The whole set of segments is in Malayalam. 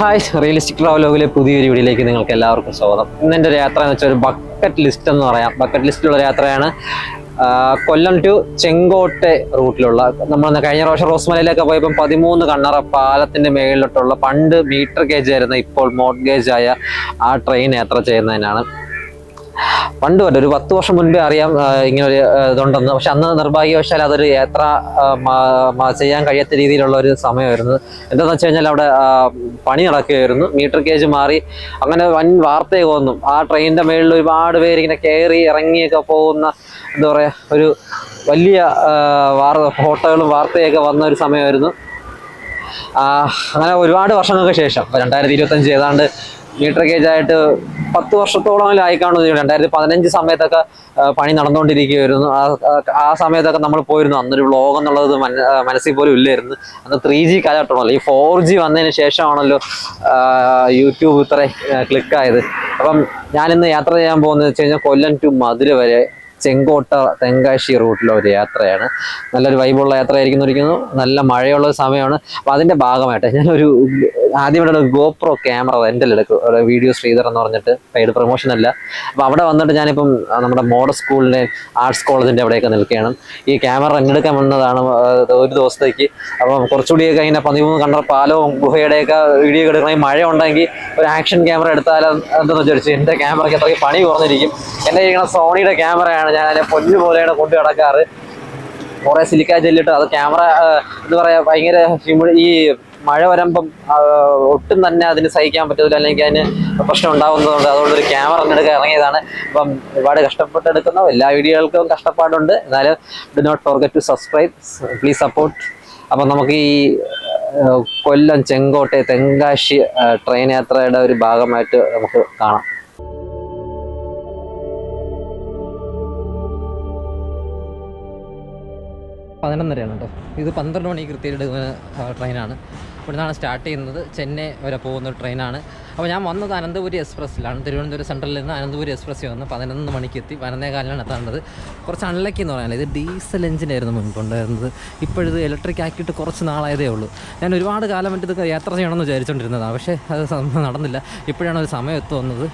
ഹായ് റിയലിസ്റ്റിക് ട്രാവലോഗിലെ പുതിയൊരു വീഡിയോയിലേക്ക് നിങ്ങൾക്ക് എല്ലാവർക്കും സ്വാഗതം. ഇന്ന് എന്റെ യാത്ര എന്ന് വെച്ചാൽ ഒരു ബക്കറ്റ് ലിസ്റ്റ് എന്ന് പറയാം. ബക്കറ്റ് ലിസ്റ്റിലുള്ള യാത്രയാണ് കൊല്ലം ടു ചെങ്കോട്ടെ റൂട്ടിലുള്ള നമ്മൾ കഴിഞ്ഞ പ്രാവശ്യം റോസ്മലയിലൊക്കെ പോയപ്പോൾ പതിമൂന്ന് കണ്ണറ പാലത്തിന്റെ മേളിലോട്ടുള്ള പണ്ട് മീറ്റർ ഗേജ് ആയിരുന്ന ഇപ്പോൾ മോഡ് ഗേജ് ആയ ആ ട്രെയിൻ യാത്ര ചെയ്യുന്നതിനാണ്. പണ്ട് വരെ ഒരു പത്ത് വർഷം മുൻപേ അറിയാം ഇങ്ങനെ ഒരു ഇതുണ്ടെന്ന്. പക്ഷെ അന്ന് നിർഭാഗ്യവശാൽ അതൊരു എത്ര ചെയ്യാൻ കഴിയാത്ത രീതിയിലുള്ള ഒരു സമയമായിരുന്നു. എന്താണെന്ന് വെച്ച് കഴിഞ്ഞാൽ അവിടെ പണി നടക്കുകയായിരുന്നു. മീറ്റർ കേജ് മാറി അങ്ങനെ വൻ വാർത്തയൊക്കെ വന്നു ആ ട്രെയിനിന്റെ മേളിൽ ഒരുപാട് പേര് ഇങ്ങനെ കയറി ഇറങ്ങിയൊക്കെ പോകുന്ന എന്താ പറയാ ഒരു വലിയ വാർ ഫോട്ടോകളും വാർത്തയൊക്കെ വന്ന ഒരു സമയമായിരുന്നു. അങ്ങനെ ഒരുപാട് വർഷങ്ങൾക്ക് ശേഷം രണ്ടായിരത്തി ഇരുപത്തഞ്ച് ഏതാണ്ട് മീറ്റർ ഗേജ് ആയിട്ട് പത്ത് വർഷത്തോളം ആയി കാണുന്നു രണ്ടായിരത്തി പതിനഞ്ച് സമയത്തൊക്കെ പണി നടന്നുകൊണ്ടിരിക്കുകയായിരുന്നു. ആ സമയത്തൊക്കെ നമ്മൾ പോയിരുന്നു. അന്നൊരു വ്ളോഗ് എന്നുള്ളത് മനസ്സിൽ പോലും ഇല്ലായിരുന്നു. അന്ന് ത്രീ ജി കാലഘട്ടമാണല്ലോ. ഈ ഫോർ ജി വന്നതിന് ശേഷമാണല്ലോ യൂട്യൂബ് ഇത്ര ക്ലിക്കായത് അപ്പം ഞാനിന്ന് യാത്ര ചെയ്യാൻ പോകുന്നത് വെച്ച് കഴിഞ്ഞാൽ കൊല്ലം ടു മധുര വരെ ചെങ്കോട്ട തെങ്കാശി റൂട്ടിലെ ഒരു യാത്രയാണ്. നല്ലൊരു വൈബുള്ള യാത്രയായിരിക്കും ഇരിക്കുന്നു നല്ല മഴയുള്ള സമയമാണ്. അപ്പോൾ അതിന്റെ ഭാഗമായിട്ട് ഞാനൊരു ഒരു ഗോപ്രോ ക്യാമറ എന്റെ എടുക്കും വീഡിയോ ശ്രീധർ എന്ന് പറഞ്ഞിട്ട് പെയ്ഡ് പ്രൊമോഷൻ അല്ല. അപ്പോൾ അവിടെ വന്നിട്ട് ഞാനിപ്പം നമ്മുടെ മോഡൽ സ്കൂളിന്റെ ആർട്സ് കോളേജിന്റെ അവിടെയൊക്കെ നിൽക്കുകയാണ്. ഈ ക്യാമറ റെന്റെടുക്കാൻ വന്നതാണ് ഒരു ദിവസത്തേക്ക്. അപ്പം കുറച്ചുകൂടിയൊക്കെ ഇങ്ങനെ പതിമൂന്ന് കണ്ട പാലവും ഗുഹയുടെയൊക്കെ വീഡിയോ എടുക്കണമെങ്കിൽ മഴ ഉണ്ടെങ്കിൽ ഒരു ആക്ഷൻ ക്യാമറ എടുത്താലും എന്തെന്ന് വിചാരിച്ചു എന്റെ ക്യാമറയ്ക്ക് അത്രയ്ക്ക് പണി കുറഞ്ഞിരിക്കും. എന്റെ ഇരിക്കുന്ന സോണിയുടെ ക്യാമറയാണ് ഞാൻ അതിനെ പൊന്നു പോലെയാണ് കൊണ്ടു കിടക്കാറ് കുറേ സിലിക്ക ജെല്ലിട്ട് അത് ക്യാമറ എന്താ പറയുക ഭയങ്കര ഈ മഴ വരുമ്പം ഒട്ടും തന്നെ അതിന് സഹിക്കാൻ പറ്റത്തില്ല. അല്ലെങ്കിൽ അതിന് പ്രശ്നം ഉണ്ടാകുന്നതുകൊണ്ട് അതുകൊണ്ട് ഒരു ക്യാമറ എടുക്കാൻ ഇറങ്ങിയതാണ്. അപ്പം ഒരുപാട് കഷ്ടപ്പെട്ട് എടുക്കുന്ന. എല്ലാ വീഡിയോകൾക്കും കഷ്ടപ്പാടുണ്ട്. എന്നാലും do not forget to subscribe please support അപ്പം നമുക്ക് ഈ കൊല്ലം ചെങ്കോട്ടെ തെങ്കാശി ട്രെയിൻ യാത്രയുടെ ഒരു ഭാഗമായിട്ട് നമുക്ക് കാണാം. പതിനൊന്നരയാണ് കേട്ടോ. ഇത് പന്ത്രണ്ട് മണി കൃത്യമായിട്ട് ട്രെയിനാണ്. ഇവിടുന്നാണ് സ്റ്റാർട്ട് ചെയ്യുന്നത്. ചെന്നൈ വരെ പോകുന്ന ട്രെയിനാണ്. അപ്പോൾ ഞാൻ വന്നത് അനന്തപുരി എക്സ്പ്രസ്സിലാണ്. തിരുവനന്തപുരം സെൻട്രലിൽ നിന്ന് അനന്തപുരി എക്സ്പ്രസ്സിൽ വന്ന് പതിനൊന്ന് മണിക്ക് എത്തി. പതിനൊന്നേകാലിനാണ് എത്താണ്ടത് കുറച്ച് അൺലക്കി എന്ന് പറയാനില്ല. ഇത് ഡീസൽ എഞ്ചിനായിരുന്നു മുൻപുണ്ടായിരുന്നത് ഇപ്പോഴിത് ഇലക്ട്രിക് ആക്കിയിട്ട് കുറച്ച് നാളായതേ ഉള്ളൂ. ഞാൻ ഒരുപാട് കാലം വേണ്ടി ഇത് യാത്ര ചെയ്യണമെന്ന് വിചാരിച്ചുകൊണ്ടിരുന്നതാണ് പക്ഷേ അത് നടന്നില്ല. ഇപ്പോഴാണ് ഒരു സമയം എത്തു വന്നത്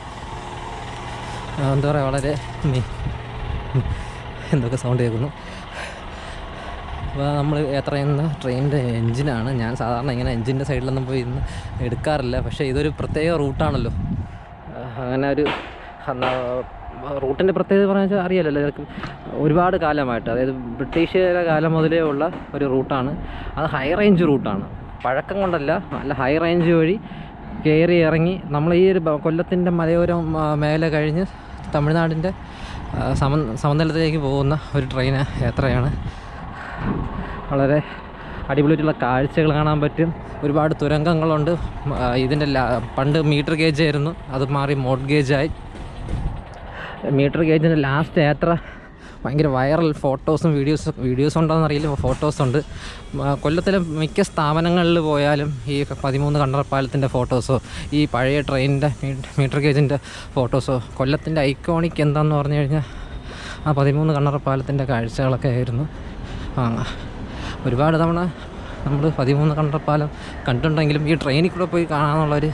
എന്താ പറയുക വളരെ എന്തൊക്കെ സൗണ്ട് കേൾക്കുന്നു. അപ്പോൾ നമ്മൾ യാത്ര ചെയ്യുന്ന ട്രെയിനിന്റെ എൻജിനാണ്. ഞാൻ സാധാരണ ഇങ്ങനെ എൻജിന്റെ സൈഡിലൊന്നും പോയി ഇന്ന് എടുക്കാറില്ല. പക്ഷേ ഇതൊരു പ്രത്യേക റൂട്ടാണല്ലോ. അങ്ങനെ ഒരു റൂട്ടിന്റെ പ്രത്യേകത പറഞ്ഞാൽ വെച്ചാൽ അറിയാലല്ലോ ഒരുപാട് കാലമായിട്ട് അതായത് ബ്രിട്ടീഷുകാരുടെ കാലം മുതലേ ഉള്ള ഒരു റൂട്ടാണ്. അത് ഹൈ റേഞ്ച് റൂട്ടാണ്. പഴക്കം കൊണ്ടല്ല നല്ല ഹൈ റേഞ്ച് വഴി കയറി ഇറങ്ങി നമ്മൾ ഈ ഒരു കൊല്ലത്തിന്റെ മലയോരം മേഖല കഴിഞ്ഞ് തമിഴ്നാടിന്റെ സമ സമതലത്തിലേക്ക് പോകുന്ന ഒരു ട്രെയിൻ യാത്രയാണ്. വളരെ അടിപൊളിയായിട്ടുള്ള കാഴ്ചകൾ കാണാൻ പറ്റും. ഒരുപാട് തുരങ്കങ്ങളുണ്ട്. ഇതിന്റെ പണ്ട് മീറ്റർ ഗേജ് ആയിരുന്നു. അത് മാറി മോഡ് ഗേജായി മീറ്റർ ഗേജിന്റെ ലാസ്റ്റ് യാത്ര ഭയങ്കര വൈറൽ ഫോട്ടോസും വീഡിയോസ് വീഡിയോസ് ഉണ്ടോയെന്ന് അറിയില്ല ഫോട്ടോസ് ഉണ്ട്. കൊല്ലത്തിലെ മിക്ക സ്ഥാപനങ്ങളിൽ പോയാലും ഈ പതിമൂന്ന് കണ്ടർപ്പാലത്തിന്റെ ഫോട്ടോസോ ഈ പഴയ ട്രെയിനിന്റെ മീറ്റർ ഗേജിന്റെ ഫോട്ടോസോ കൊല്ലത്തിന്റെ ഐക്കോണിക് എന്താണെന്ന് പറഞ്ഞു കഴിഞ്ഞാൽ ആ പതിമൂന്ന് കണ്ണറപ്പാലത്തിന്റെ കാഴ്ചകളൊക്കെ ആയിരുന്നു. ഒരുപാട് തവണ നമ്മൾ പതിമൂന്ന് കണ്ടപ്പാലം കണ്ടിട്ടുണ്ടെങ്കിലും ഈ ട്രെയിനിൽ കൂടെ പോയി കാണാമെന്നുള്ളൊരു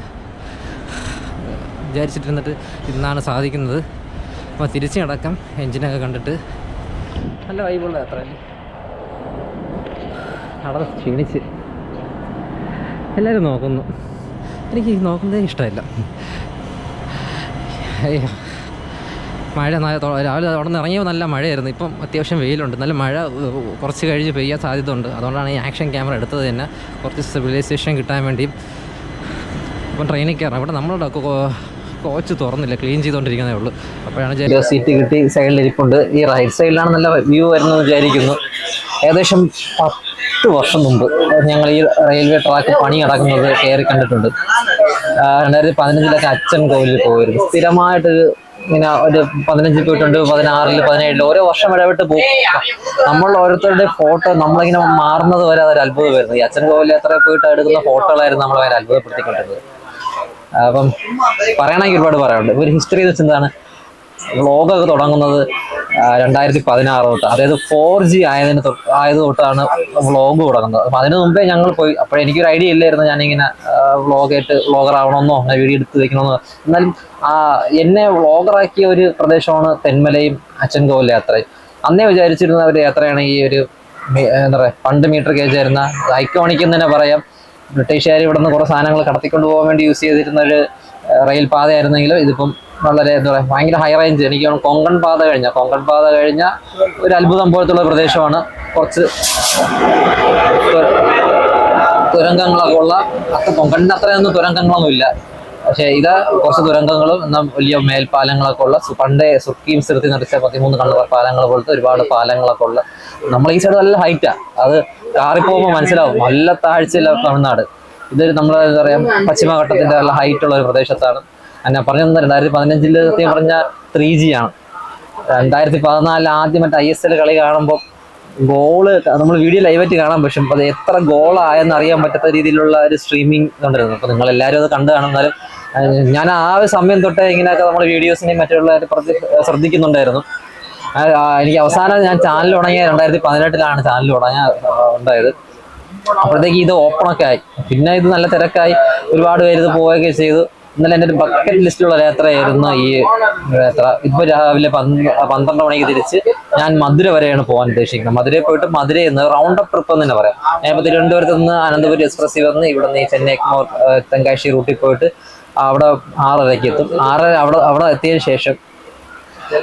വിചാരിച്ചിട്ടിരുന്നിട്ട് ഇന്നാണ് സാധിക്കുന്നത്. അപ്പോൾ തിരിച്ച് നടക്കാം. എൻജിനൊക്കെ കണ്ടിട്ട്. നല്ല വൈബുള്ള യാത്ര അല്ലേ? നടന്ന് ക്ഷീണിച്ച്. എല്ലാവരും നോക്കുന്നു. എനിക്ക് നോക്കുന്നതേ ഇഷ്ടമില്ല. അയ്യോ. മഴ രാവിലെ അവിടെ നിന്ന് ഇറങ്ങിയപ്പോൾ നല്ല മഴയായിരുന്നു. ഇപ്പം അത്യാവശ്യം വെയിലുണ്ട്. നല്ല മഴ കുറച്ച് കഴിഞ്ഞ് പെയ്യാൻ സാധ്യത ഉണ്ട് അതുകൊണ്ടാണ് ഈ ആക്ഷൻ ക്യാമറ എടുത്തത് തന്നെ. കുറച്ച് സിവിലൈസേഷൻ കിട്ടാൻ വേണ്ടി ഇപ്പം ട്രെയിനിൽ കയറണം. ഇവിടെ നമ്മളുടെ കോച്ച് തുറന്നില്ല. ക്ലീൻ ചെയ്തുകൊണ്ടിരിക്കുന്നേ ഉള്ളൂ. അപ്പോഴാണ് സീറ്റ് കിട്ടി. സൈഡിൽ ഇരിപ്പുണ്ട്. ഈ റൈറ്റ് സൈഡിലാണ് നല്ല വ്യൂ വരുന്നത് വിചാരിക്കുന്നു. ഏകദേശം പത്ത് വർഷം മുമ്പ് ഞങ്ങൾ ഈ റെയിൽവേ ട്രാക്ക് പണി നടക്കുന്നത് കയറി കണ്ടിട്ടുണ്ട്. രണ്ടായിരത്തി പതിനഞ്ചിലൊക്കെ അച്ഛൻ കോവിലിൽ പോയിരുന്നു. സ്ഥിരമായിട്ടൊരു ഇങ്ങനെ ഒരു പതിനഞ്ച് പോയിട്ടുണ്ട് പതിനാറിൽ പതിനേഴിൽ ഓരോ വർഷം ഇടപെട്ട് പോകും നമ്മൾ ഓരോരുത്തരുടെ ഫോട്ടോ നമ്മളിങ്ങനെ മാറുന്നത് വരെ അതൊരു അത്ഭുതമായിരുന്നു. ഈ അച്ഛൻ കോവിലെ എത്ര പോയിട്ട് എടുക്കുന്ന ഫോട്ടോകളായിരുന്നു നമ്മളെ വരെ അത്ഭുതപ്പെടുത്തിക്കൊണ്ടിരുന്നത്. അപ്പം പറയണമെങ്കിൽ ഒരുപാട് പറയാനുണ്ട്. ഒരു ഹിസ്റ്ററി വെച്ചാൽ എന്താണ് വ്ളോഗൊക്കെ തുടങ്ങുന്നത് രണ്ടായിരത്തി പതിനാറ് തൊട്ട്. അതായത് ഫോർ ജി ആയതിന് ആയത് തൊട്ടാണ് വ്ളോഗ് തുടങ്ങുന്നത്. അപ്പം അതിന് മുമ്പേ ഞങ്ങൾ പോയി. അപ്പോൾ എനിക്കൊരു ഐഡിയ ഇല്ലായിരുന്നു ഞാനിങ്ങനെ വ്ളോഗായിട്ട് വ്ളോഗർ ആവണമെന്നോ അങ്ങനെ വീഡിയോ എടുത്ത് വെക്കണമെന്നോ. എന്നാലും എന്നെ വ്ളോഗറാക്കിയ ഒരു പ്രദേശമാണ് തെന്മലയും അച്ചൻകോവിൽ യാത്രയും അന്നേ വിചാരിച്ചിരുന്ന ഒരു യാത്രയാണ് ഈ ഒരു എന്താ പറയുക പണ്ട് മീറ്റർ ഗേജ് ആയിരുന്ന ഐക്കോണിക് എന്ന് തന്നെ പറയാം. ബ്രിട്ടീഷുകാർ ഇവിടെ നിന്ന് കുറേ സാധനങ്ങൾ കടത്തിക്കൊണ്ട് പോകാൻ വേണ്ടി യൂസ് ചെയ്തിരുന്ന ഒരു റെയിൽ പാതയായിരുന്നെങ്കിലും ഇതിപ്പം വളരെ എന്താ പറയുക ഭയങ്കര ഹൈ റേഞ്ച് എനിക്ക് കൊങ്കൺ പാത കഴിഞ്ഞ കൊങ്കൺ പാത കഴിഞ്ഞ ഒരു അത്ഭുതം പോലത്തുള്ള പ്രദേശമാണ്. കുറച്ച് തുരങ്കങ്ങളൊക്കെ ഉള്ള അത്ര കൊങ്കണിന്റെ അത്രയൊന്നും തുരങ്കങ്ങളൊന്നും ഇല്ല പക്ഷേ ഇത് കുറച്ച് തുരങ്കങ്ങളും എന്നാൽ വലിയ മേൽപ്പാലങ്ങളൊക്കെ ഉള്ള പണ്ടേ സുക്കീം സ്ഥിരത്തിൽ നിറച്ച പതിമൂന്ന് കണ്ണുകൾ പാലങ്ങൾ പോലത്തെ ഒരുപാട് പാലങ്ങളൊക്കെ ഉള്ള നമ്മൾ ഈ സൈഡ് നല്ല ഹൈറ്റാ അത് കാറിപ്പോകുമ്പോൾ മനസ്സിലാവും. നല്ല താഴ്ചയില്ല തമിഴ്നാട്. ഇതൊരു നമ്മൾ എന്താ പറയുക പശ്ചിമഘട്ടത്തിന്റെ നല്ല ഹൈറ്റ് ഉള്ള ഒരു പ്രദേശത്താണ്. ഞാൻ പറഞ്ഞു തന്നെ രണ്ടായിരത്തി പതിനഞ്ചിൽ സത്യം പറഞ്ഞാൽ ത്രീ ജി ആണ്. രണ്ടായിരത്തി പതിനാലിൽ ആദ്യം മറ്റേ ഐ എസ് എൽ കളി കാണുമ്പോൾ ഗോൾ നമ്മൾ വീഡിയോ ലൈവായിട്ട് കാണാൻ പക്ഷെ അത് എത്ര ഗോളായെന്ന് അറിയാൻ പറ്റാത്ത രീതിയിലുള്ള ഒരു സ്ട്രീമിംഗ് കണ്ടിരുന്നു. അപ്പോൾ നിങ്ങൾ എല്ലാവരും അത് കണ്ടു കാണുന്നാലും ഞാൻ ആ ഒരു സമയം തൊട്ടേ ഇങ്ങനെയൊക്കെ നമ്മൾ വീഡിയോസിനെയും മറ്റുള്ള ശ്രദ്ധിക്കുന്നുണ്ടായിരുന്നു. എനിക്ക് അവസാനം ഞാൻ ചാനൽ തുടങ്ങിയ രണ്ടായിരത്തി പതിനെട്ടിലാണ് ചാനൽ തുടങ്ങിയ ഉണ്ടായത്. അപ്പോഴത്തേക്ക് ഇത് ഓപ്പണൊക്കെ ആയി. പിന്നെ ഇത് നല്ല തിരക്കായി. ഒരുപാട് പേര് ഇത് പോവുകയൊക്കെ ചെയ്തു. ഇന്നലെ എന്റെ ഒരു ബക്കറ്റ് ലിസ്റ്റിലുള്ള യാത്രയായിരുന്നു ഈ യാത്ര. ഇപ്പോൾ രാവിലെ പന്ത് പന്ത്രണ്ട് മണിക്ക് തിരിച്ച് ഞാൻ മധുര വരെയാണ് പോകാൻ ഉദ്ദേശിക്കുന്നത്. മധുരയിൽ പോയിട്ട് മധുരയിൽ നിന്ന് റൗണ്ട് അപ്പ് ട്രിപ്പ് എന്ന് തന്നെ പറയാം. ഞാൻ ഇപ്പോൾ തിരുവനന്തപുരത്ത് നിന്ന് അനന്തപുരി എക്സ്പ്രസ്സിൽ വന്ന് ഇവിടെ നിന്ന് ചെന്നൈ തെങ്കാശി റൂട്ടിൽ പോയിട്ട് അവിടെ ആറരയ്ക്ക് എത്തും. ആറര അവിടെ അവിടെ എത്തിയതിന് ശേഷം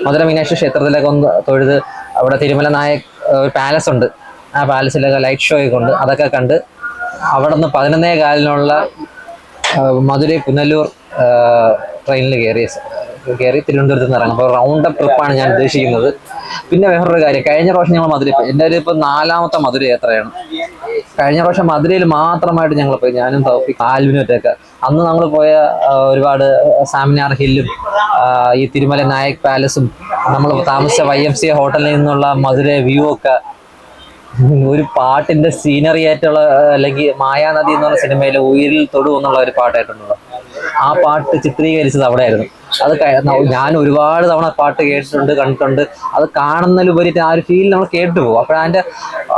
മധുര മീനാക്ഷി ക്ഷേത്രത്തിലൊക്കെ ഒന്ന് തൊഴുത് അവിടെ തിരുമല നായക് ഒരു പാലസ് ഉണ്ട്. ആ പാലസിലൊക്കെ ലൈറ്റ് ഷോ ഒക്കെ ഉണ്ട്. അതൊക്കെ കണ്ട് അവിടെ നിന്ന് പതിനൊന്നേ കാലിനുള്ള മധുരൈ പുനലൂർ ട്രെയിനിൽ കയറി കയറി തിരുവനന്തപുരത്ത് നിന്ന് ഇറങ്ങും. അപ്പോൾ റൗണ്ട് അപ്പ് ട്രിപ്പാണ് ഞാൻ ഉദ്ദേശിക്കുന്നത്. പിന്നെ വേറൊരു കാര്യം. കഴിഞ്ഞ പ്രാവശ്യം ഞങ്ങൾ മധുര എന്റെ ഒരു ഇപ്പം നാലാമത്തെ മധുര യാത്രയാണ്. കഴിഞ്ഞ പ്രാവശ്യം മധുരയിൽ മാത്രമായിട്ട് ഞങ്ങൾ പോയി. ഞാനും തൗഫിക് ആൽവിനൊറ്റൊക്കെ അന്ന് നമ്മൾ പോയ ഒരുപാട് സാമിനാർ ഹില്ലും ഈ തിരുമല നായക് പാലസും നമ്മൾ താമസിച്ച വൈ എം സി ഹോട്ടലിൽ നിന്നുള്ള മധുര വ്യൂ ഒക്കെ ഒരു പാട്ടിന്റെ സീനറി ആയിട്ടുള്ള അല്ലെങ്കിൽ മായാനദി എന്ന് പറഞ്ഞ സിനിമയിലെ ഉയിരിൽ തൊടു എന്നുള്ള ഒരു പാട്ടായിട്ടുണ്ടല്ലോ. ആ പാട്ട് ചിത്രീകരിച്ചത് അവിടെയായിരുന്നു. അത് ഞാൻ ഒരുപാട് തവണ പാട്ട് കേട്ടിട്ടുണ്ട് കണ്ടിട്ടുണ്ട്. അത് കാണുന്നതിലുപരിയിട്ട് ആ ഒരു ഫീൽ നമ്മൾ കേട്ടു പോകും. അപ്പോൾ അതിന്റെ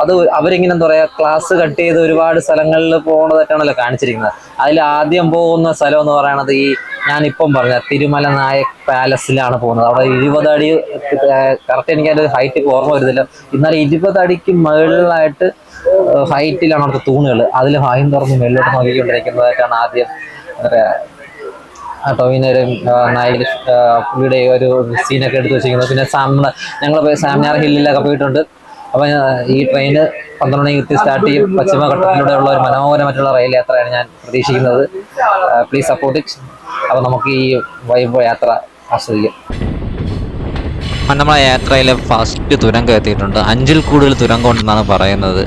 അത് അവരിങ്ങനെ എന്താ പറയുക ക്ലാസ് കട്ട് ചെയ്ത് ഒരുപാട് സ്ഥലങ്ങളിൽ പോകുന്നതൊക്കെയാണല്ലോ കാണിച്ചിരിക്കുന്നത്. അതിൽ ആദ്യം പോകുന്ന സ്ഥലം എന്ന് പറയുന്നത് ഈ ഞാൻ ഞാനിപ്പം പറഞ്ഞ തിരുമല നായക് പാലസിലാണ് പോകുന്നത്. അവിടെ ഇരുപത് അടി കറക്റ്റ് എനിക്ക് അതിന്റെ ഹൈറ്റ് ഓർമ്മ വരുന്നില്ല. എന്നാൽ ഇരുപത് അടിക്ക് മുകളിലായിട്ട് ഹൈറ്റിലാണ് അവിടുത്തെ തൂണുകൾ. അതിൽ ഹായും തുറന്ന് മുകളിലോട്ട് നോക്കിക്കൊണ്ടിരിക്കുന്നതായിട്ടാണ് ആദ്യം ടോവിനൊരു നായകൻ പുള്ളിയുടെ ഒരു സീനൊക്കെ എടുത്ത് വെച്ചിരിക്കുന്നത് പിന്നെ സാമിന ഞങ്ങൾ സാമിനാർ ഹില്ലിലൊക്കെ പോയിട്ടുണ്ട്. അപ്പം ഈ ട്രെയിന് പന്ത്രണ്ട് മണിക്ക് കൃത്യം സ്റ്റാർട്ട് ചെയ്യും. പശ്ചിമഘട്ടത്തിലൂടെ ഉള്ള ഒരു മനോഹരമായിട്ടുള്ള റെയിൽ യാത്രയാണ് ഞാൻ പ്രതീക്ഷിക്കുന്നത്. പ്ലീസ് സപ്പോർട്ട് ഇറ്റ് അപ്പം നമുക്ക് ഈ വൈബ് യാത്ര ആസ്വദിക്കാം. നമ്മളെ യാത്രയിലെ ഫസ്റ്റ് തുരങ്കം എത്തിയിട്ടുണ്ട്. അഞ്ചിൽ കൂടുതൽ തുരങ്കം ഉണ്ടെന്നാണ് പറയുന്നത്.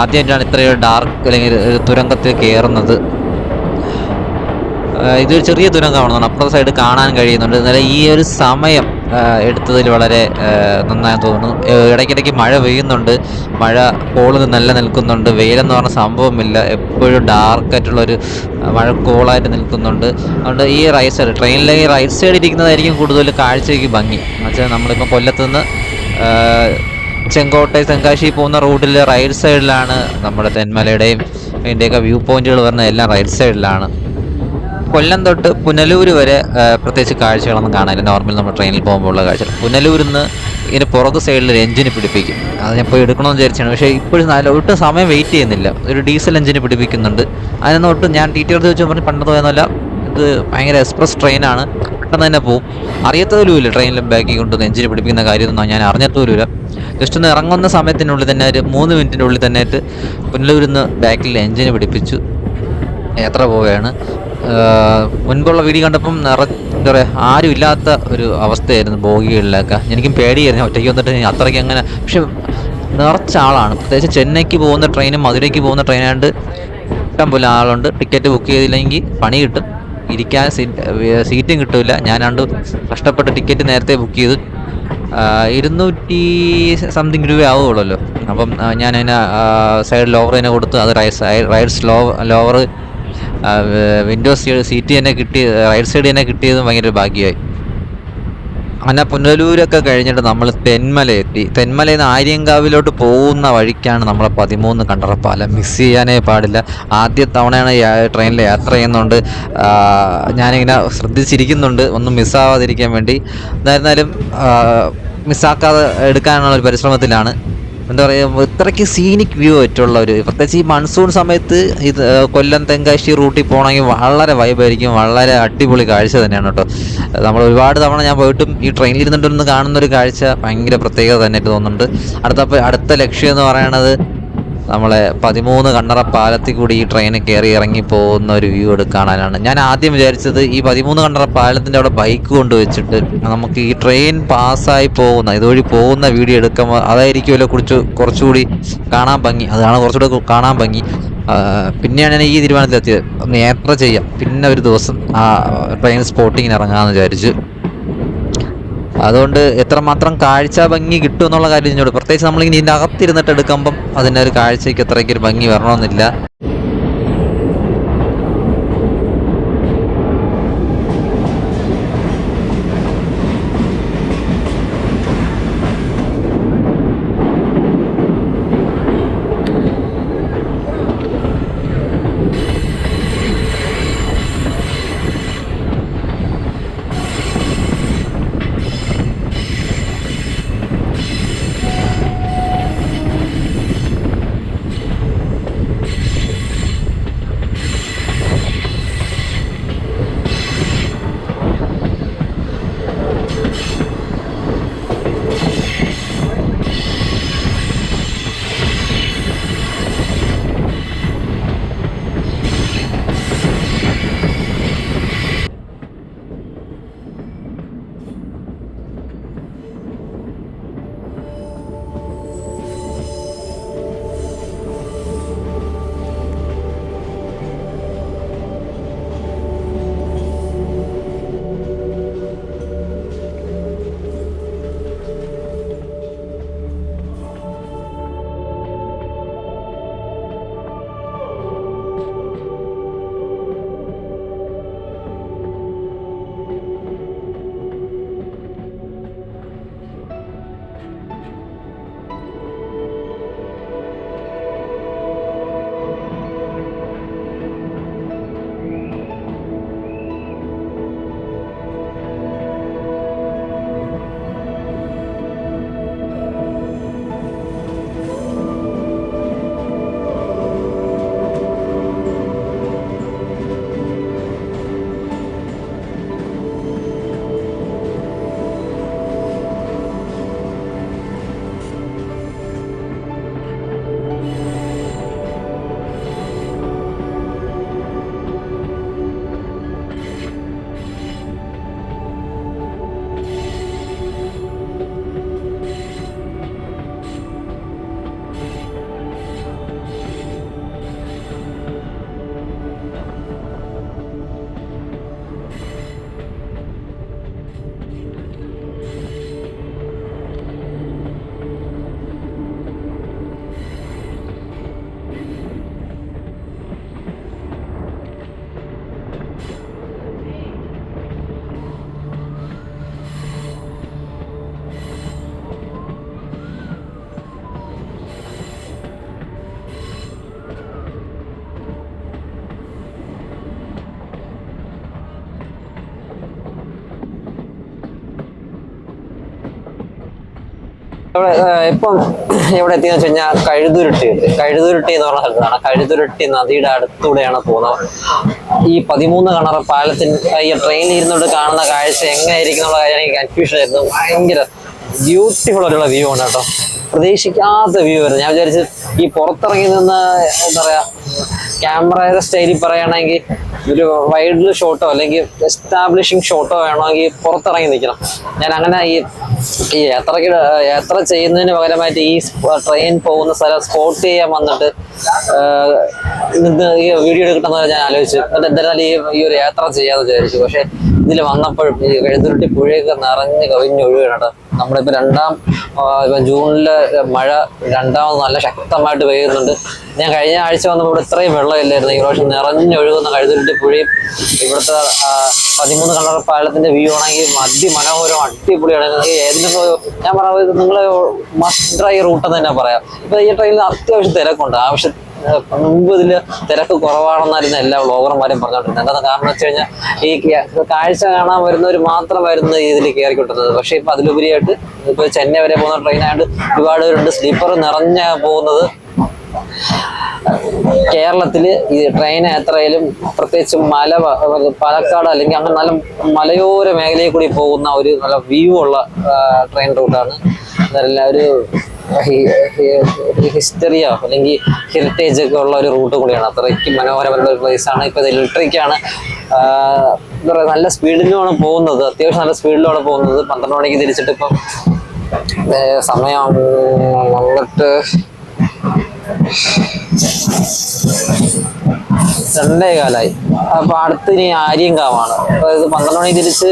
ആദ്യമായിട്ടാണ് ഇത്രയും ഡാർക്ക് അല്ലെങ്കിൽ തുരങ്കത്തിൽ കയറുന്നത്. ഇതൊരു ചെറിയ തുരങ്കമാണെന്നാണ് അപ്പുറത്തെ സൈഡ് കാണാൻ കഴിയുന്നുണ്ട്. എന്നാലും ഈ ഒരു സമയം എടുത്തതിൽ വളരെ നന്നായി തോന്നുന്നു. ഇടയ്ക്കിടയ്ക്ക് മഴ പെയ്യുന്നുണ്ട്. മഴ കോൾ നല്ല നിൽക്കുന്നുണ്ട്. വെയിലെന്ന് പറഞ്ഞ സംഭവമില്ല. എപ്പോഴും ഡാർക്കായിട്ടുള്ളൊരു മഴ കോളായിട്ട് നിൽക്കുന്നുണ്ട്. അതുകൊണ്ട് ഈ റൈറ്റ് സൈഡ് ട്രെയിനിലെ ഈ റൈറ്റ് സൈഡ് ഇരിക്കുന്നതായിരിക്കും കൂടുതൽ കാഴ്ചയ്ക്ക് ഭംഗി. എന്നുവെച്ചാൽ നമ്മളിപ്പോൾ കൊല്ലത്ത് നിന്ന് ചെങ്കോട്ടെ ചെങ്കോട്ടை തെങ്കാശി പോകുന്ന റൂട്ടിൽ റൈറ്റ് സൈഡിലാണ് നമ്മുടെ തെന്മലയുടെയും അതിന്റെയൊക്കെ വ്യൂ പോയിന്റുകൾ പറഞ്ഞ എല്ലാം റൈറ്റ് സൈഡിലാണ് കൊല്ലം തൊട്ട് പുനലൂർ വരെ പ്രത്യേകിച്ച് കാഴ്ചകളൊന്നും കാണാനില്ല. നോർമൽ നമ്മൾ ട്രെയിനിൽ പോകുമ്പോൾ ഉള്ള കാഴ്ച പുനലൂരിൽ നിന്ന് ഇതിന് പുറകു സൈഡിൽ ഒരു എഞ്ചിന് പിടിപ്പിക്കും. അത് ഞാൻ പോയി എടുക്കണമെന്ന് വിചാരിച്ചാണ്. പക്ഷേ ഇപ്പോഴും നല്ല ഒട്ടും സമയം വെയിറ്റ് ചെയ്യുന്നില്ല. ഒരു ഡീസൽ എഞ്ചിന് പിടിപ്പിക്കുന്നുണ്ട്. അതിനൊന്നും ഒട്ടും ഞാൻ ടി ടി എടുത്ത് വെച്ച് പറഞ്ഞ് പണ്ടത്തെ പോയെന്നല്ല ഇത് ഭയങ്കര എക്സ്പ്രസ് ട്രെയിനാണ് പെട്ടെന്ന് തന്നെ പോവും. അറിയത്തതുമില്ല ട്രെയിനിലും ബാക്കി കൊണ്ടുവന്ന് എഞ്ചിന് പിടിപ്പിക്കുന്ന കാര്യമൊന്നും ഞാൻ അറിഞ്ഞത്തുമില്ല ജസ്റ്റ് ഒന്ന് ഇറങ്ങുന്ന സമയത്തിനുള്ളിൽ തന്നെ ഒരു മൂന്ന് മിനിറ്റിന്റെ ഉള്ളിൽ തന്നെ പുനലൂരിൽ നിന്ന് ബാക്കിൽ എഞ്ചിന് പിടിപ്പിച്ചു. യാത്ര പോവുകയാണ്. മുൻപുള്ള വീഡിയോ കണ്ടപ്പം നിറ എന്താ പറയുക ആരും ഇല്ലാത്ത ഒരു അവസ്ഥയായിരുന്നു ബോഗികളിലൊക്കെ. എനിക്കും പേടിയായിരുന്നു ഒറ്റയ്ക്ക് വന്നിട്ട് അത്രയ്ക്ക് അങ്ങനെ. പക്ഷെ നിറച്ച ആളാണ്. പ്രത്യേകിച്ച് ചെന്നൈക്ക് പോകുന്ന ട്രെയിനും മധുരയ്ക്ക് പോകുന്ന ട്രെയിനായിട്ട് ഇഷ്ടം പോലെ ആളുണ്ട്. ടിക്കറ്റ് ബുക്ക് ചെയ്തില്ലെങ്കിൽ പണി കിട്ടും. ഇരിക്കാൻ സീറ്റ് സീറ്റും കിട്ടില്ല. ഞാനാണ്ട് കഷ്ടപ്പെട്ട് ടിക്കറ്റ് നേരത്തെ ബുക്ക് ചെയ്തു. ഇരുന്നൂറ്റി സംതിങ് രൂപ ആവുകയുള്ളല്ലോ. അപ്പം ഞാൻ അതിനെ സൈഡ് ലോവർ തന്നെ കൊടുത്ത് അത് റൈസ് റൈഡ്സ് ലോവർ വിൻഡോസ് സീറ്റ് തന്നെ കിട്ടി റൈറ്റ് സൈഡ് തന്നെ കിട്ടിയതും ഭയങ്കര ഭാഗ്യമായി. അങ്ങനെ പുനലൂരൊക്കെ കഴിഞ്ഞിട്ട് നമ്മൾ തെന്മല എത്തി തെന്മലയിൽ നിന്ന് ആര്യങ്കാവിലോട്ട് പോകുന്ന വഴിക്കാണ് നമ്മളെ പതിമൂന്ന് കണ്ടറ പാലം മിസ് ചെയ്യാനേ പാടില്ല. ആദ്യ തവണയാണ് ട്രെയിനിൽ യാത്ര ചെയ്യുന്നുണ്ട്. ഞാനിങ്ങനെ ശ്രദ്ധിച്ചിരിക്കുന്നുണ്ട്. ഒന്നും മിസ്സാവാതിരിക്കാൻ വേണ്ടി. എന്തായിരുന്നാലും മിസ്സാക്കാതെ എടുക്കാനുള്ള ഒരു പരിശ്രമത്തിലാണ്. എന്താ പറയുക ഇത്രയ്ക്ക് സീനിക് വ്യൂ ആയിട്ടുള്ള ഒരു പ്രത്യേകിച്ച് ഈ മൺസൂൺ സമയത്ത് ഇത് കൊല്ലം തെങ്കാശി റൂട്ടിൽ പോകണമെങ്കിൽ വളരെ വൈബായിരിക്കും വളരെ അടിപൊളി കാഴ്ച തന്നെയാണ് കേട്ടോ നമ്മൾ ഒരുപാട് തവണ ഞാൻ പോയിട്ടും ഈ ട്രെയിനിൽ ഇരുന്നിട്ടൊന്ന് കാണുന്ന ഒരു കാഴ്ച ഭയങ്കര പ്രത്യേകത തന്നെ എനിക്ക് തോന്നുന്നുണ്ട്. അടുത്ത അടുത്ത ലക്ഷ്യം എന്ന് പറയുന്നത് നമ്മളെ പതിമൂന്ന് കണ്ണറ പാലത്തിൽ കൂടി ഈ ട്രെയിൻ കയറി ഇറങ്ങി പോകുന്ന ഒരു വ്യൂ എടുക്കാനാണ് ഞാൻ ആദ്യം വിചാരിച്ചത് ഈ പതിമൂന്ന് കണ്ണറ പാലത്തിന്റെ അവിടെ ബൈക്ക് കൊണ്ടുവച്ചിട്ട് നമുക്ക് ഈ ട്രെയിൻ പാസ്സായി പോകുന്ന ഇതുവഴി പോകുന്ന വീഡിയോ എടുക്കുമ്പോൾ അതായിരിക്കുമല്ലോ കുറിച്ച് കുറച്ചുകൂടി കാണാൻ ഭംഗി. അതാണ് കുറച്ചുകൂടി കാണാൻ ഭംഗി. പിന്നെയാണ് ഞാൻ ഈ തീരുമാനത്തിലെത്തിയത്. യാത്ര ചെയ്യാം. പിന്നെ ഒരു ദിവസം ആ ട്രെയിൻ സ്പോട്ടിങ്ങിന് ഇറങ്ങാമെന്ന് വിചാരിച്ചു അതുകൊണ്ട് എത്രമാത്രം കാഴ്ച ഭംഗി കിട്ടും എന്നുള്ള കാര്യം ചോദിച്ചു പ്രത്യേകിച്ച് നമ്മളിങ്ങനെ ഇതിന്റെ അകത്തിരുന്നിട്ട് എടുക്കുമ്പം അതിന്റെ ഒരു കാഴ്ചയ്ക്ക് അത്രയ്ക്ക് ഒരു ഭംഗി വരണമെന്നില്ല. ഇവിടെ ഇപ്പം എവിടെ എത്തിയെന്ന് വെച്ച് കഴിഞ്ഞാൽ കഴുതുരുട്ടി എത്തി കഴുതുരുട്ടി എന്ന് പറഞ്ഞ സ്ഥലത്താണ്. കഴുതുരുട്ടി നദിയുടെ അടുത്തൂടെയാണ് പോകുന്നത്. ഈ പതിമൂന്ന് കണറ പാലത്തിന് ഈ ട്രെയിനിൽ ഇരുന്നോണ്ട് കാണുന്ന കാഴ്ച എങ്ങനെയായിരിക്കും എന്നുള്ള കാര്യം എനിക്ക് കൺഫ്യൂഷൻ ആയിരുന്നു. ഭയങ്കര ബ്യൂട്ടിഫുൾ ആയിട്ടുള്ള വ്യൂ ആണ് കേട്ടോ. പ്രതീക്ഷിക്കാത്ത വ്യൂ ആയിരുന്നു. ഞാൻ വിചാരിച്ചു ഈ പുറത്തിറങ്ങി നിന്ന് എന്താ പറയാ ക്യാമറയുടെ സ്റ്റൈലിൽ പറയുകയാണെങ്കിൽ ഒരു വൈഡ് ഷോട്ടോ അല്ലെങ്കിൽ എസ്റ്റാബ്ലിഷിംഗ് ഷോട്ടോ വേണമെങ്കിൽ പുറത്തിറങ്ങി നിൽക്കണം. ഞാൻ അങ്ങനെ ഈ ഈ യാത്രയ്ക്ക് യാത്ര ചെയ്യുന്നതിന് പകരമായിട്ട് ഈ ട്രെയിൻ പോകുന്ന സ്ഥലം സ്പോട്ട് ചെയ്യാൻ വന്നിട്ട് ഈ വീഡിയോ എടുക്കണമെന്ന് ഞാൻ ആലോചിച്ചു. എന്നിട്ട് എന്തായാലും ഈ ഒരു യാത്ര ചെയ്യാന്ന് വിചാരിച്ചു. പക്ഷെ ഇതിൽ വന്നപ്പോഴും ഈ എഴുതുരുട്ടി പുഴയൊക്കെ നിറഞ്ഞ് കവിഞ്ഞൊഴുകണം നമ്മളിപ്പോൾ രണ്ടാം ഇപ്പം ജൂണിൽ മഴ രണ്ടാമത് നല്ല ശക്തമായിട്ട് പെയ്യുന്നുണ്ട്. ഞാൻ കഴിഞ്ഞ ആഴ്ച വന്നപ്പോൾ ഇവിടെ ഇത്രയും വെള്ളമില്ലായിരുന്നു. ഈ പ്രാവശ്യം നിറഞ്ഞൊഴുകുന്ന കഴുതുരുട്ടി പുഴയും ഇവിടുത്തെ പതിമൂന്ന് കളർ പാലത്തിന്റെ വ്യൂ ആണെങ്കിൽ അതിമനോഹരം അടിപൊളിയാണ്. ഏതിനൊക്കെ ഞാൻ പറയുന്നത് നിങ്ങൾ മസ്റ്റ് ഡ്രൈ റൂട്ടെന്ന് തന്നെ പറയാം. ഇപ്പം ഈ ട്രെയിനിൽ അത്യാവശ്യം തിരക്കുണ്ട്. ആവശ്യം മുമ്പ് ഇതിൽ തിരക്ക് കുറവാണെന്നായിരുന്നു എല്ലാ വ്ളോഗർമാരും പറഞ്ഞുകൊണ്ടിരുന്നത് എന്താ കാരണം വെച്ച് കഴിഞ്ഞാൽ ഈ കാഴ്ച കാണാൻ വരുന്നവർ മാത്രമായിരുന്നു ഇതിൽ കയറിക്കൊണ്ടിരുന്നത് പക്ഷെ ഇപ്പൊ അതിലുപരിയായിട്ട് ഇപ്പൊ ചെന്നൈ വരെ പോകുന്ന ട്രെയിൻ ട്രെയിനായിട്ട് ഒരുപാട് പേരുണ്ട്. സ്ലീപ്പർ നിറഞ്ഞ പോകുന്നത് കേരളത്തിൽ. ഈ ട്രെയിൻ യാത്രയിലും പ്രത്യേകിച്ച് മല പാലക്കാട് അല്ലെങ്കിൽ അങ്ങനെ നല്ല മലയോര മേഖലയിൽ കൂടി പോകുന്ന ഒരു നല്ല വ്യൂ ഉള്ള ട്രെയിൻ റൂട്ടാണ് ഒരു ഹിസ്റ്ററിയോ അല്ലെങ്കിൽ ഹെറിറ്റേജ് ഒക്കെ ഉള്ള ഒരു റൂട്ട് കൂടിയാണ്. അത്രയ്ക്ക് മനോഹരമായ ഒരു പ്ലേസ് ആണ്. ഇപ്പൊ ഇത് ഇലക്ട്രിക് ആണ്. എന്താ പറയുക നല്ല സ്പീഡിലുമാണ് പോകുന്നത്. അത്യാവശ്യം നല്ല സ്പീഡിലാണ് പോകുന്നത്. പന്ത്രണ്ട് മണിക്ക് തിരിച്ചിട്ട് ഇപ്പം സമയം വന്നിട്ട് രണ്ടേ കാലായി അപ്പൊ അടുത്ത് ഇനി ആര്യങ്കാവാണ്. അതായത് പന്ത്രണ്ട് മണി തിരിച്ച്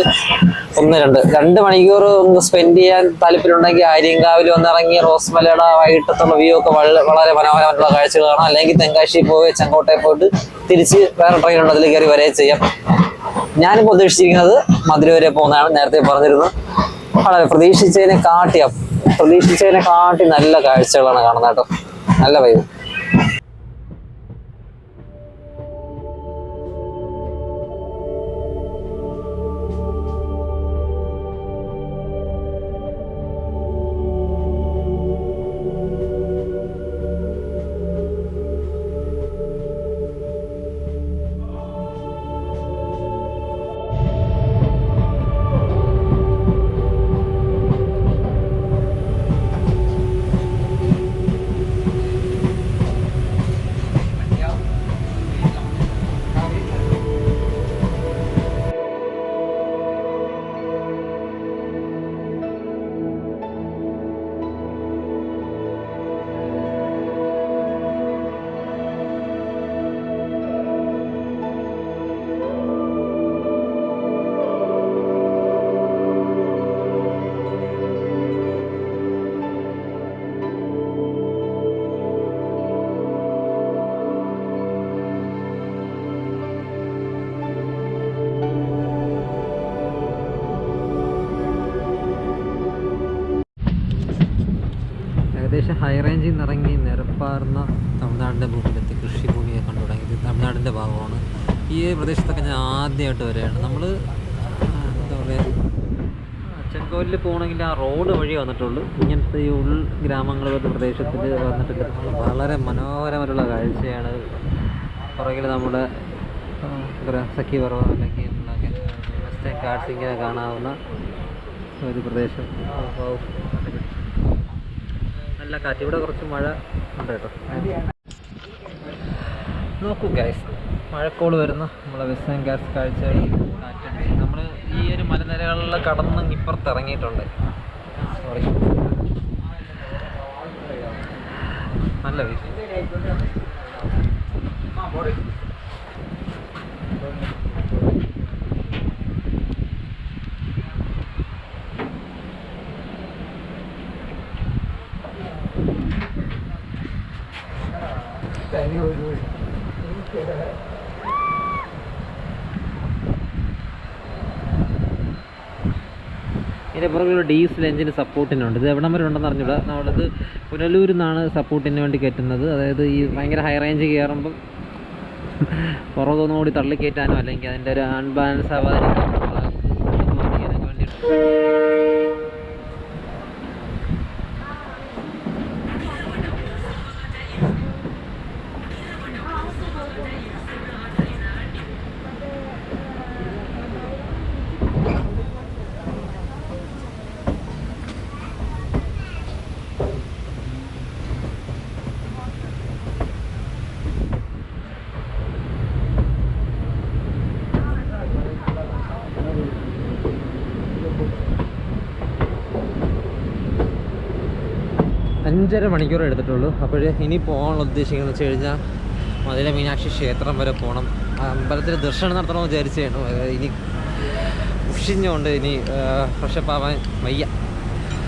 ഒന്ന് രണ്ട്. രണ്ട് മണിക്കൂർ ഒന്ന് സ്പെൻഡ് ചെയ്യാൻ താല്പര്യമുണ്ടെങ്കിൽ ആര്യങ്കാവിൽ വന്നിറങ്ങി റോസ്മലയുടെ വൈകിട്ടത്തുള്ള വ്യൂ ഒക്കെ വളരെ വളരെ മനോഹരമായിട്ടുള്ള കാഴ്ചകൾ കാണാം. അല്ലെങ്കിൽ തെങ്കാശി പോയി ചെങ്കോട്ടയിൽ പോയിട്ട് തിരിച്ച് വേറെ ട്രെയിൻ ഉണ്ട് അതിൽ കയറി വരെ ചെയ്യാം. ഞാനിപ്പോൾ ഉദ്ദേശിച്ചിരിക്കുന്നത് മധുര വരെ പോകുന്നതാണ്. നേരത്തെ പറഞ്ഞിരുന്നു. വളരെ പ്രതീക്ഷിച്ചതിനെ കാട്ടിയ പ്രതീക്ഷിച്ചതിനെ കാട്ടി നല്ല കാഴ്ചകളാണ് കാണുന്നത് കേട്ടോ. നല്ല വൈബ് ഏകദേശം ഹൈ റേഞ്ചിൽ നിന്ന് ഇറങ്ങി നിരപ്പാർന്ന തമിഴ്നാടിന്റെ ഭൂമിയിലെത്തി കൃഷിഭൂമിയെ കണ്ടു തുടങ്ങിയത്. തമിഴ്നാടിന്റെ ഭാഗമാണ്. ഈ പ്രദേശത്തൊക്കെ ഞാൻ ആദ്യമായിട്ട് വരികയാണ്. നമ്മൾ എന്താ പറയുക ചെങ്കോലിൽ പോകണമെങ്കിൽ ആ റോഡ് വഴി വന്നിട്ടുള്ളൂ. ഇങ്ങനത്തെ ഈ ഉൾ ഗ്രാമങ്ങളുടെ പ്രദേശത്തിൽ വന്നിട്ടില്ല. വളരെ മനോഹരമായിട്ടുള്ള കാഴ്ചയാണ്. പുറകിൽ നമ്മുടെ സഖി പർവതം അല്ലെങ്കിൽ വെസ്റ്റേൺ ഇങ്ങനെ കാണാവുന്ന ഒരു പ്രദേശം. നല്ല കാറ്റ്. ഇവിടെ കുറച്ച് മഴ ഉണ്ട് കേട്ടോ. നോക്കൂ ഗ്യാസ് മഴക്കോൾ വരുന്ന. നമ്മളെ വെസ്റ്റേൺ ഗ്യാസ് കാഴ്ചകൾ കാറ്റുണ്ട് നമ്മൾ ഈ ഒരു മലനിരകളിൽ കടന്ന് ഇപ്പുറത്ത് ഇറങ്ങിയിട്ടുണ്ട്. സോറി നല്ല വീട്ടിൽ പുറകിൽ ഡീസൽ എഞ്ചിന് സപ്പോർട്ടിനുണ്ട്. ഇത് എവിടം വരെ ഉണ്ടെന്ന് അറിഞ്ഞൂടാ. നമ്മളത് പുനലൂരിൽ നിന്നാണ് സപ്പോർട്ടിന് വേണ്ടി കയറ്റുന്നത്. അതായത് ഈ ഭയങ്കര ഹൈ റേഞ്ച് കയറുമ്പം പുറകൊന്നുകൂടി തള്ളിക്കയറ്റാനോ അല്ലെങ്കിൽ അതിന്റെ ഒരു അൺബാലൻസ് ആവാതിരിക്കാനുള്ള അതിനൊക്കെ വേണ്ടിയിട്ട് അഞ്ചര മണിക്കൂർ എടുത്തിട്ടുള്ളൂ. അപ്പോൾ ഇനി പോകാനുള്ള ഉദ്ദേശിക്കുന്നത് വെച്ച് കഴിഞ്ഞാൽ മധുര മീനാക്ഷി ക്ഷേത്രം വരെ പോകണം അമ്പലത്തിൽ ദർശനം നടത്തണമെന്ന് വിചാരിച്ചാണ് ഇനി ഉഷിഞ്ഞുകൊണ്ട് ഇനി ഫ്രഷപ്പ് ആവാൻ വയ്യ.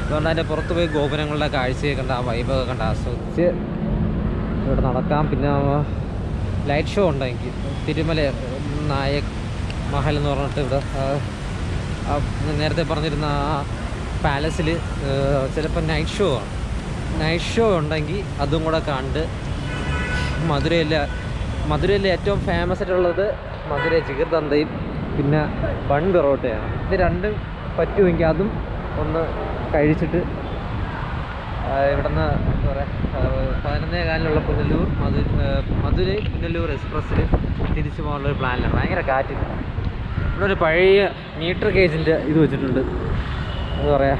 അതുകൊണ്ട് അതിന്റെ പുറത്ത് പോയി ഗോപുരങ്ങളുടെ കാഴ്ചയൊക്കെ കണ്ട് ആ വൈബൊക്കെ കണ്ട് ആസ്വദിച്ച് ഇവിടെ നടക്കാം. പിന്നെ ലൈറ്റ് ഷോ ഉണ്ട് എനിക്ക്. തിരുമല നായക് മഹൽ എന്ന് പറഞ്ഞിട്ട് ഇവിടെ നേരത്തെ പറഞ്ഞിരുന്ന ആ പാലസിൽ ചിലപ്പോൾ നൈറ്റ് ഷോ ആണ്. നൈറ്റ് ഷോ ഉണ്ടെങ്കിൽ അതും കൂടെ കണ്ട് മധുരയിലെ മധുരയിലെ ഏറ്റവും ഫേമസ് ആയിട്ടുള്ളത് മധുര ജിഗർദന്തയും പിന്നെ വൺ പെറോട്ടയാണ്. ഇത് രണ്ടും പറ്റുമെങ്കിൽ അതും ഒന്ന് കഴിച്ചിട്ട് ഇവിടുന്ന് എന്താ പറയുക പതിനൊന്നേ കാലിലുള്ള പുനലൂർ മധു മധുര പുനലൂർ എക്സ്പ്രസ്സിൽ തിരിച്ചു പോകാനുള്ള ഒരു പ്ലാനിലാണ്. ഭയങ്കര കാറ്റ്. ഇവിടെ ഒരു പഴയ മീറ്റർ ഗേജിന്റെ ഇത് വെച്ചിട്ടുണ്ട്. എന്താ പറയുക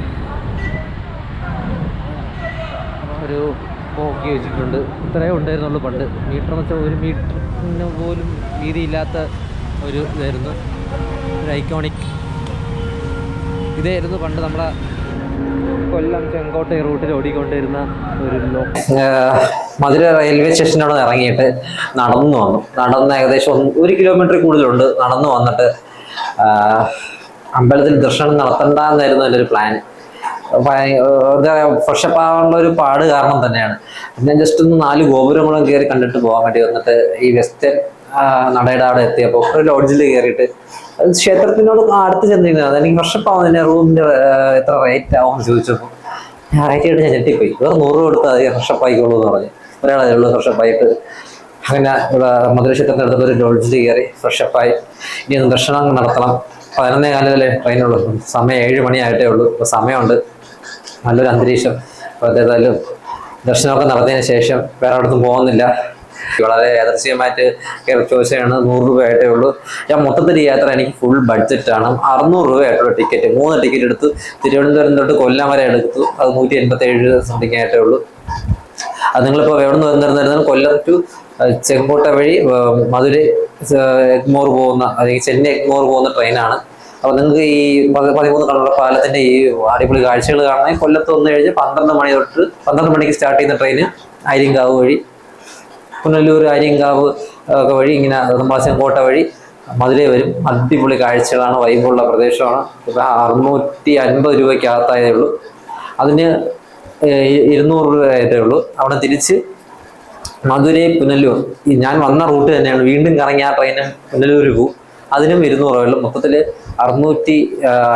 ഒരു പോക്കി വെച്ചിട്ടുണ്ട്. ഇത്രയേ ഉണ്ടായിരുന്നുള്ളൂ പണ്ട്. മീറ്റർ എന്ന് വെച്ചാൽ ഒരു മീറ്ററിന് പോലും വീതിയില്ലാത്ത ഒരു ഇതായിരുന്നു. ഒരു ഐക്കോണിക്. ഇതായിരുന്നു പണ്ട് നമ്മളെ കൊല്ലം ചെങ്കോട്ട റൂട്ടിൽ ഓടിക്കൊണ്ടിരുന്ന ഒരു മധുര റെയിൽവേ സ്റ്റേഷനോട് ഇറങ്ങിയിട്ട് നടന്നു വന്നു. നടന്ന് ഏകദേശം ഒരു കിലോമീറ്റർ കൂടുതലുണ്ട്. നടന്നു വന്നിട്ട് അമ്പലത്തിൽ ദർശനം നടത്തണ്ട എന്നായിരുന്നു ഒരു പ്ലാൻ ഫ്രഷപ്പ് ആവാനുള്ള ഒരു പാട് കാരണം തന്നെയാണ്. ഞാൻ ജസ്റ്റ് ഒന്ന് നാല് ഗോപുരങ്ങളും കയറി കണ്ടിട്ട് പോകാൻ വേണ്ടി വന്നിട്ട് ഈ വെസ്റ്റേൺ നടയുടെ അവിടെ എത്തിയപ്പോൾ ഒരു ലോഡ്ജിൽ കയറിയിട്ട് അത് ക്ഷേത്രത്തിനോട് അടുത്ത് ചെന്നിരുന്നത് അതെനിക്ക് ഫ്രഷപ്പ് റൂമിന്റെ എത്ര റേറ്റ് ആവും ചോദിച്ചപ്പോൾ ഞാൻ റേറ്റ് ആയിട്ട് ഞാൻ ഞെട്ടിപ്പോയി. വേറെ നൂറ് കൊടുത്താൽ മതി ഫ്രഷപ്പ് എന്ന് പറഞ്ഞു. ഒരാളെ ഉള്ളൂ ഫ്രഷപ്പ് അങ്ങനെ ഇവിടെ മധുര ക്ഷേത്രത്തിന് അടുത്ത് ഒരു ലോഡ്ജിൽ കയറി ഫ്രഷപ്പായി ഇനി ദർശനം നടത്തണം. പതിനൊന്നേ കാലിലല്ലേ ട്രെയിനുള്ളൂ സമയം ഏഴ് മണിയായിട്ടേ ഉള്ളൂ. ഇപ്പോൾ സമയമുണ്ട്. നല്ലൊരു അന്തരീക്ഷം. അതേതായാലും ദർശനമൊക്കെ നടത്തിയതിന് ശേഷം വേറെ അടുത്തും പോകുന്നില്ല. വളരെ യാദർശികമായിട്ട് കയറി ചോദിച്ചാണ് നൂറ് രൂപയായിട്ടേ ഉള്ളൂ. ഞാൻ മൊത്തത്തിൽ യാത്ര എനിക്ക് ഫുൾ ബഡ്ജറ്റ് ബഡ്ജറ്റാണ് അറുന്നൂറ് രൂപയായിട്ടുള്ള ടിക്കറ്റ് മൂന്ന് ടിക്കറ്റ് എടുത്ത് തിരുവനന്തപുരം തൊട്ട് കൊല്ലം വരെ എടുത്തു. അത് നൂറ്റി എൺപത്തി ഏഴ് സംതിങ് ആയിട്ടേ ഉള്ളൂ. അത് നിങ്ങളിപ്പോൾ എവിടെ നിന്ന് വരുന്നിരുന്നാലും കൊല്ലം ടു ചെങ്കോട്ട വഴി മധുര എഗ്മോർ പോകുന്ന അല്ലെങ്കിൽ ചെന്നൈ എഗ്മോർ പോകുന്ന ട്രെയിനാണ് അപ്പോൾ നിങ്ങൾക്ക് ഈ പതി- പതിമൂന്ന് കളർ പാലത്തിന്റെ ഈ അടിപൊളി കാഴ്ചകൾ കാണണമെങ്കിൽ കൊല്ലത്ത് വന്നു കഴിഞ്ഞ് പന്ത്രണ്ട് മണി തൊട്ട് പന്ത്രണ്ട് മണിക്ക് സ്റ്റാർട്ട് ചെയ്യുന്ന ട്രെയിന് ആര്യങ്കാവ് വഴി. പുനലൂർ ആര്യങ്കാവ് ഒക്കെ വഴി ഇങ്ങനെ കോട്ട വഴി മധുരൈ വരും. അടിപൊളി കാഴ്ചകളാണ്. വൈബുള്ള പ്രദേശമാണ്. ഇപ്പം അറുന്നൂറ്റി അൻപത് രൂപയ്ക്കകത്തായതേ ഉള്ളൂ. അതിന് ഇരുന്നൂറ് രൂപ ആയിട്ടേ ഉള്ളൂ. അവിടെ തിരിച്ച് മധുരൈ പുനലൂർ. ഞാൻ വന്ന റൂട്ട് തന്നെയാണ്. വീണ്ടും കറങ്ങിയ ആ ട്രെയിനും പുനലൂർ പോകും അതിനും ഇരുന്നൂറ് രൂപ ഉള്ളൂ. മൊത്തത്തിൽ അറുന്നൂറ്റി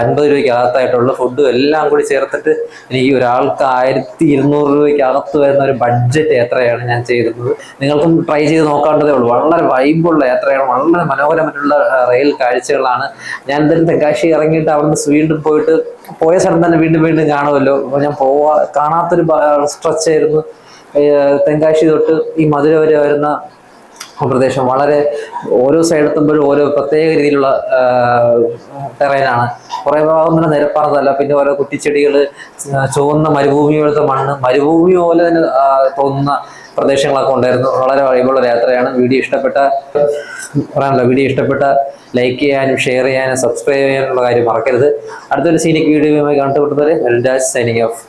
അൻപത് രൂപയ്ക്ക് അകത്തായിട്ടുള്ള ഫുഡും എല്ലാം കൂടി ചേർത്തിട്ട് എനിക്ക് ഒരാൾക്ക് ആയിരത്തി ഇരുന്നൂറ് രൂപയ്ക്ക് അകത്ത് വരുന്ന ഒരു ബഡ്ജറ്റ് യാത്രയാണ് ഞാൻ ചെയ്തിരുന്നത് നിങ്ങൾക്കും ട്രൈ ചെയ്ത് നോക്കാണ്ടതേ ഉള്ളൂ. വളരെ വൈബുള്ള യാത്രയാണ് വളരെ മനോഹരമായിട്ടുള്ള റെയിൽ കാഴ്ചകളാണ്. ഞാൻ എന്തായാലും തെങ്കാശി ഇറങ്ങിയിട്ട് അവിടുന്ന് വീണ്ടും പോയിട്ട് പോയ സ്ഥലം തന്നെ വീണ്ടും വീണ്ടും കാണുമല്ലോ. അപ്പോൾ ഞാൻ പോവാ കാണാത്തൊരു സ്ട്രെച്ച് ആയിരുന്നു. ഏർ തെങ്കാശി തൊട്ട് ഈ മധുര വരെ വരുന്ന പ്രദേശം വളരെ ഓരോ സൈഡെത്തുമ്പോഴും ഓരോ പ്രത്യേക രീതിയിലുള്ള ടെറൈനാണ് കുറേ ഭാഗം തന്നെ നിരപ്പാർന്നതല്ല. പിന്നെ ഓരോ കുറ്റിച്ചെടികൾ ചുവന്ന മരുഭൂമി പോലത്തെ മണ്ണ് മരുഭൂമി പോലെ തന്നെ തോന്നുന്ന പ്രദേശങ്ങളൊക്കെ ഉണ്ടായിരുന്നു. വളരെ വഴിവുള്ള യാത്രയാണ്. വീഡിയോ ഇഷ്ടപ്പെട്ട പറയാനുള്ള വീഡിയോ ഇഷ്ടപ്പെട്ട ലൈക്ക് ചെയ്യാനും ഷെയർ ചെയ്യാനും സബ്സ്ക്രൈബ് ചെയ്യാനുള്ള കാര്യം മറക്കരുത്. അടുത്തൊരു സീനിക് വീഡിയോയുമായി കണ്ടുപിടുന്നത് രാജ് സൈനിങ് ഓഫ്.